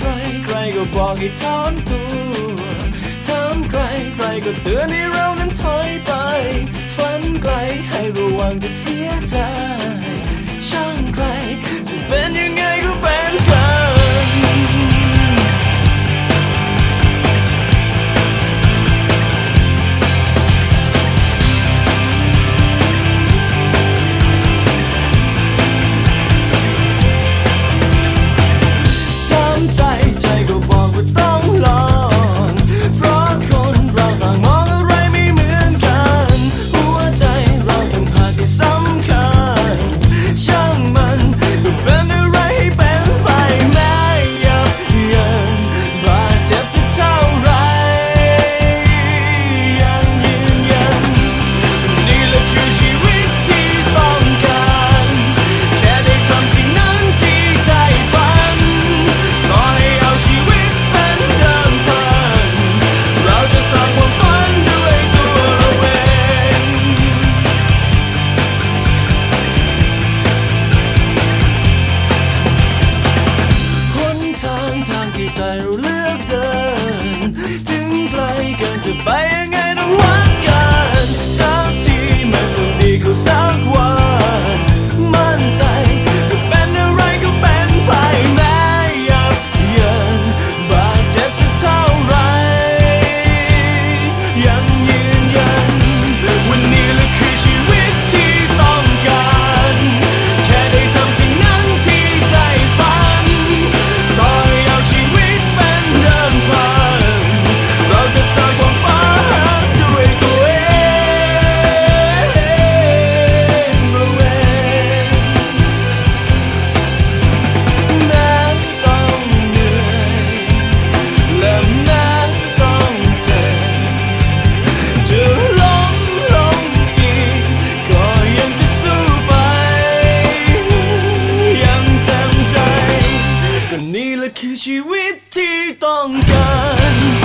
ใครใครก็บอกให้ถอมตัวถามใครใครก็เตือนให้เรานั้นถอยไป ฝันไกลให้ระวังจะเสีย ใจเราเลือกเดิน ถึงไกลกันจะไปยังไง ชีวิตที่ต้องการ